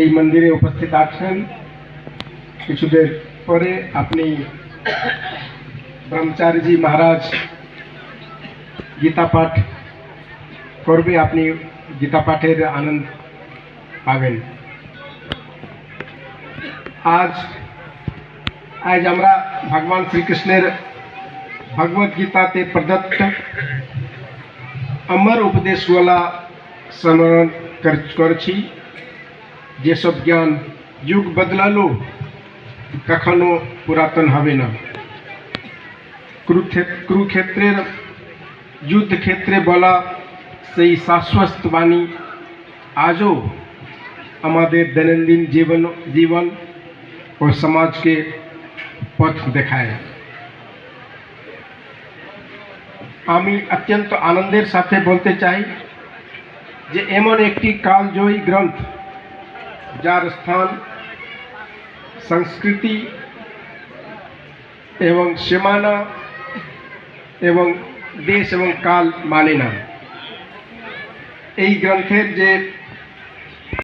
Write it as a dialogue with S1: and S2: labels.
S1: এই মন্দিরে উপস্থিত আছেন কিছু দের পরে আপনি ব্রহ্মচারীজি মহারাজ গীতা পাঠ করবে আপনি গীতা পাঠের আনন্দ পাবেন আজ আজ আমরা ভগবান শ্রীকৃষ্ণের ভগবত গীতা তে प्रदत्त অমর উপদেশওয়ালা স্মরণ কর চর্চি যেসব জ্ঞান যুগ বদলালো কখনো পুরাতন হবে না কুরুক্ষেত্রের যুদ্ধক্ষেত্রে বলা সেই শাশ্বত বাণী আজও আমাদের দৈনন্দিন জীবন জীবন ও সমাজকে পথ দেখায় আমি অত্যন্ত আনন্দের সাথে বলতে চাই যে এমন একটি কালজয়ী গ্রন্থ जार स्थान संस्कृति एवं सीमाना एवं देश एवं काल माने ना ग्रंथे जे